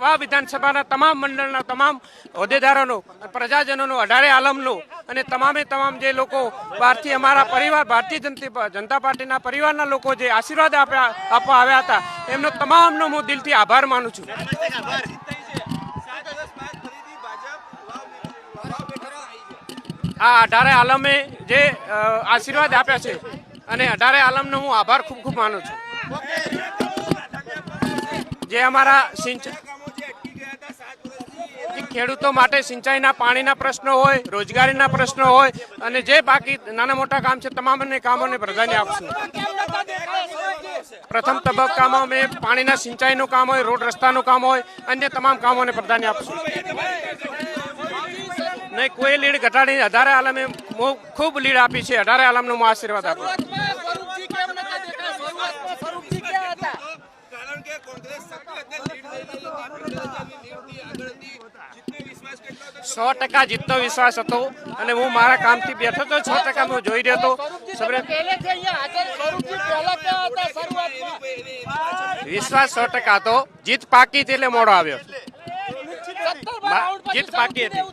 વાવ વિધાનસભાના તમામ મંડળના તમામ હોદ્દેદારોનો પ્રજાજનોનો, અઢારે આલમનો અને તમામે તમામ જે લોકો બહારથી અમારા પરિવાર, ભારતીય જનતા પાર્ટીના પરિવારના લોકો જે આશીર્વાદ આપ્યા આપવા આવ્યા હતા, એમનો તમામનો હું દિલથી આભાર માનું છું. આ અઢારે આલમે જે આશીર્વાદ આપ્યા છે અને અઢારે આલમનો હું આભાર ખૂબ ખૂબ માનું છું. જે અમારા સિંચાઈ જે ખેડૂતો માટે સિંચાઈના પાણીના પ્રશ્નો હોય રોજગારીના પ્રશ્નો હોય અને જે બાકી નાના મોટા કામ છે તમામને કામોને પ્રાધાન્ય આપશું. પ્રથમ તબક્કામાં અમે પાણીના સિંચાઈનું કામ હોય રોડ રસ્તાનું કામ હોય અન્ય તમામ કામોને પ્રાધાન્ય આપશું. નહીં કોઈ લીડ ઘટાડી અઢારે આલમે ખૂબ લીડ આપી છે અઢારે આલમનો હું આશીર્વાદ આપું? કારણ કે કોંગ્રેસ લીડ આગળ સો ટકા જીતનો વિશ્વાસ હતો અને હું મારા કામથી બેઠો તો છ ટકા હું જોઈ રહ્યો હતો? વિશ્વાસ સો ટકા હતો. જીત પાકી એટલે મોડો આવ્યો. જીત પાકી હતી.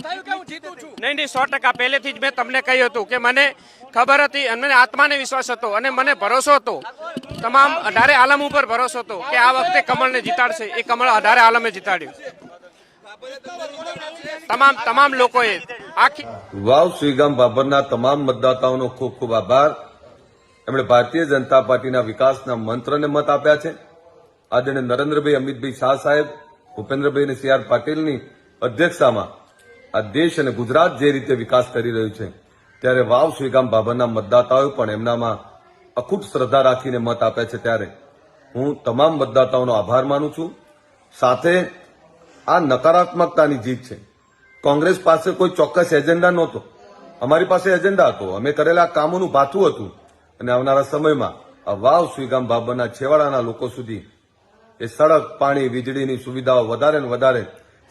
નહીં નહીં સો ટકા પહેલેથી જ મેં તમને કહ્યું હતું કે મને ખબર હતી અને મને આત્માને વિશ્વાસ હતો અને મને ભરોસો હતો. તમામ અઢારે આલમ ઉપર ભરોસો હતો કે આ વખતે કમળને જીતાડશે. એ કમળ અઢારે આલમે જીતાડ્યું. તમામ તમામ લોકોએ આખી વાવ શ્રીગામ બાબરના તમામ મતદાતાઓનો ખૂબ ખૂબ આભાર. એમણે ભારતીય જનતા પાર્ટીના વિકાસના મંત્રને મત આપ્યા છે. આદરણીય નરેન્દ્રભાઈ અમિતભાઈ શાહ સાહેબ, ભૂપેન્દ્રભાઈ અને સી આર પાટીલની અધ્યક્ષતામાં આ દેશ અને ગુજરાત જે રીતે વિકાસ કરી રહ્યું છે, ત્યારે વાવ શ્રીગામ બાબરના મતદાતાઓએ પણ એમનામાં અખૂટ શ્રદ્ધા રાખીને મત આપ્યા છે ત્યારે. હું તમામ મતદાતાઓનો આભાર માનું છું. સાથે આ નકારાત્મકતાની જીત છે. કોંગ્રેસ પાસે કોઈ ચોક્કસ એજન્ડા નહોતો. અમારી પાસે એજન્ડા હતો. અમે કરેલા કામોનું ભાથું હતું. અને આવનારા સમયમાં આ વાવ સુઈગામ બાબરના છેવાડાના લોકો સુધી એ સડક, પાણી, વીજળીની સુવિધાઓ વધારે ને વધારે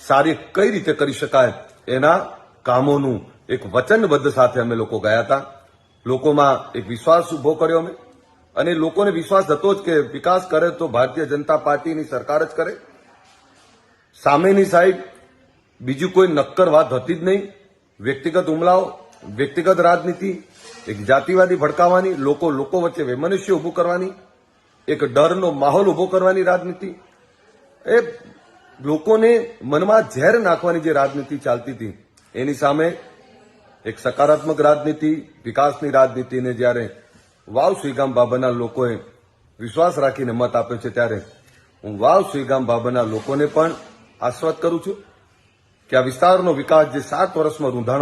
સારી કઈ રીતે કરી શકાય એના કામોનું એક વચનબદ્ધ સાથે અમે લોકો ગયા હતા. લોકોમાં એક વિશ્વાસ ઊભો કર્યો અમે. અને લોકોને વિશ્વાસ હતો જ કે વિકાસ કરે તો ભારતીય જનતા પાર્ટીની સરકાર જ કરે. સામેની સાઈડ બીજું કોઈ નક્કર વાત હતી જ નહીં. વ્યક્તિગત હુમલાઓ, વ્યક્તિગત રાજનીતિ, એક જાતિવાદી ભડકાવાની, લોકો લોકો વચ્ચે વૈમનુષ્ય ઉભું કરવાની, એક ડરનો માહોલ ઊભો કરવાની રાજનીતિ. એ લોકોને મનમાં ઝેર નાખવાની જે રાજનીતિ ચાલતી હતી, એની સામે એક સકારાત્મક રાજનીતિ, વિકાસની રાજનીતિને જ્યારે વાવ સુઈગામ બાબાના લોકોએ વિશ્વાસ રાખીને મત આપ્યો છે ત્યારે, હું વાવ સુઈગામ બાબાના લોકોને પણ આશ્વત કરું છું કે આ વિસ્તારનો વિકાસ જે સાત વર્ષમાં રૂંધાણો